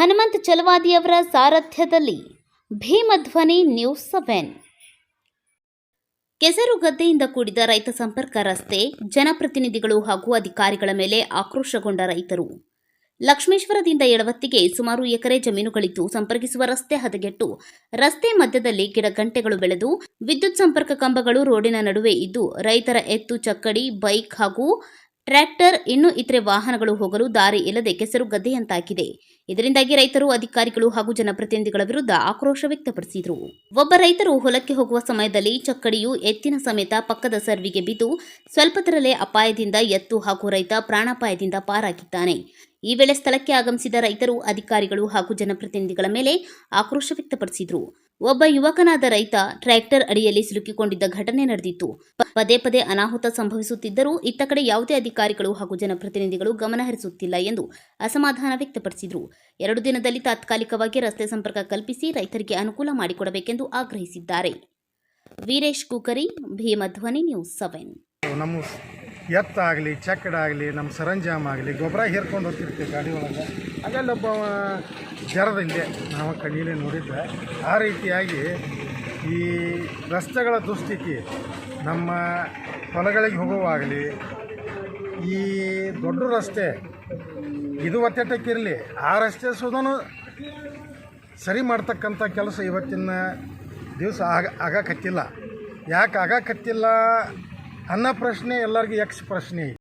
ಹನುಮಂತ್ ಚಲವಾದಿಯವರ ಸಾರಥ್ಯದಲ್ಲಿ Bhimadhwani news seven. ಕೆಸರು ಗದ್ದೆಯಿಂದ ಕೂಡಿದ ರೈತ ಸಂಪರ್ಕ ರಸ್ತೆ, ಜನಪ್ರತಿನಿಧಿಗಳು ಹಾಗೂ ಅಧಿಕಾರಿಗಳ ಮೇಲೆ ಆಕ್ರೋಶಗೊಂಡ ರೈತರು. ಲಕ್ಷ್ಮೇಶ್ವರದಿಂದ ಎಡವತ್ತಿಗೆ ಸುಮಾರು ಎಕರೆ ಜಮೀನುಗಳಿದ್ದು ಸಂಪರ್ಕಿಸುವ ರಸ್ತೆ ಹದಗೆಟ್ಟು, ರಸ್ತೆ ಮಧ್ಯದಲ್ಲಿ ಗಿಡಗಂಟೆಗಳು ಬೆಳೆದು, ವಿದ್ಯುತ್ ಸಂಪರ್ಕ ಕಂಬಗಳು ರೋಡಿನ ನಡುವೆ ಇದ್ದು ರೈತರ ಎತ್ತು, ಚಕ್ಕಡಿ, ಬೈಕ್ ಹಾಗೂ ಟ್ರ್ಯಾಕ್ಟರ್ ಇನ್ನು ಇತರೆ ವಾಹನಗಳು ಹೋಗಲು ದಾರಿ ಇಲ್ಲದೆ ಕೆಸರು ಗದ್ದೆಯಂತಾಗಿದೆ. ಇದರಿಂದಾಗಿ ರೈತರು, ಅಧಿಕಾರಿಗಳು ಹಾಗೂ ಜನಪ್ರತಿನಿಧಿಗಳ ವಿರುದ್ಧ ಆಕ್ರೋಶ ವ್ಯಕ್ತಪಡಿಸಿದರು. ಒಬ್ಬ ರೈತರು ಹೊಲಕ್ಕೆ ಹೋಗುವ ಸಮಯದಲ್ಲಿ ಚಕ್ಕಡಿಯು ಎತ್ತಿನ ಸಮೇತ ಪಕ್ಕದ ಸರ್ವಿಗೆ ಬಿದ್ದು ಸ್ವಲ್ಪದರಲ್ಲೇ ಅಪಾಯದಿಂದ ಎತ್ತು ಹಾಗೂ ರೈತ ಪ್ರಾಣಾಪಾಯದಿಂದ ಪಾರಾಗಿದ್ದಾನೆ. ಈ ವೇಳೆ ಸ್ಥಳಕ್ಕೆ ಆಗಮಿಸಿದ ರೈತರು, ಅಧಿಕಾರಿಗಳು ಹಾಗೂ ಜನಪ್ರತಿನಿಧಿಗಳ ಮೇಲೆ ಆಕ್ರೋಶ ವ್ಯಕ್ತಪಡಿಸಿದರು. ಒಬ್ಬ ಯುವಕನಾದ ರೈತ ಟ್ರ್ಯಾಕ್ಟರ್ ಅಡಿಯಲ್ಲಿ ಸಿಲುಕಿಕೊಂಡಿದ್ದ ಘಟನೆ ನಡೆದಿತ್ತು. ಪದೇ ಪದೇ ಅನಾಹುತ ಸಂಭವಿಸುತ್ತಿದ್ದರೂ ಇತ್ತ ಕಡೆ ಯಾವುದೇ ಅಧಿಕಾರಿಗಳು ಹಾಗೂ ಜನಪ್ರತಿನಿಧಿಗಳು ಗಮನಹರಿಸುತ್ತಿಲ್ಲ ಎಂದು ಅಸಮಾಧಾನ ವ್ಯಕ್ತಪಡಿಸಿದರು. ಎರಡು ದಿನದಲ್ಲಿ ತಾತ್ಕಾಲಿಕವಾಗಿ ರಸ್ತೆ ಸಂಪರ್ಕ ಕಲ್ಪಿಸಿ ರೈತರಿಗೆ ಅನುಕೂಲ ಮಾಡಿಕೊಡಬೇಕೆಂದು ಆಗ್ರಹಿಸಿದ್ದಾರೆ. Veeresh Kukari, Bhimadhwani news seven. ಎತ್ತಾಗಲಿ, ಚಕ್ಕಡಾಗಲಿ ನಮ್ಮ ಸರಂಜಾಮ್ ಆಗಲಿ ಗೊಬ್ಬರ ಹೇರ್ಕೊಂಡು ಹೋಗ್ತಿರ್ತೀವಿ ಗಾಡಿ ಒಳಗೆ. ಅದೆಲ್ಲ ಒಬ್ಬ ಜರದ ನಾವು ಕಣ್ಣೀಲಿ ನೋಡಿದ್ದೆ ಆ ರೀತಿಯಾಗಿ ಈ ರಸ್ತೆಗಳ ದುಸ್ಥಿತಿ, ನಮ್ಮ ಹೊಲಗಳಿಗೆ ಹೋಗುವಾಗಲಿ, ಈ ದೊಡ್ಡ ರಸ್ತೆ ಇದು ಒತ್ತಟಕ್ಕಿರಲಿ ಆ ರಸ್ತೆ ಸುಧನು ಸರಿ ಮಾಡ್ತಕ್ಕಂಥ ಕೆಲಸ ಇವತ್ತಿನ ದಿವಸ ಆಗ ಆಗಕತ್ತಿಲ್ಲ. ಯಾಕೆ ಆಗಕತ್ತಿಲ್ಲ ಅನ್ನೋ ಪ್ರಶ್ನೆ ಎಲ್ಲರಿಗೂ ಯಕ್ಷ ಪ್ರಶ್ನೆ.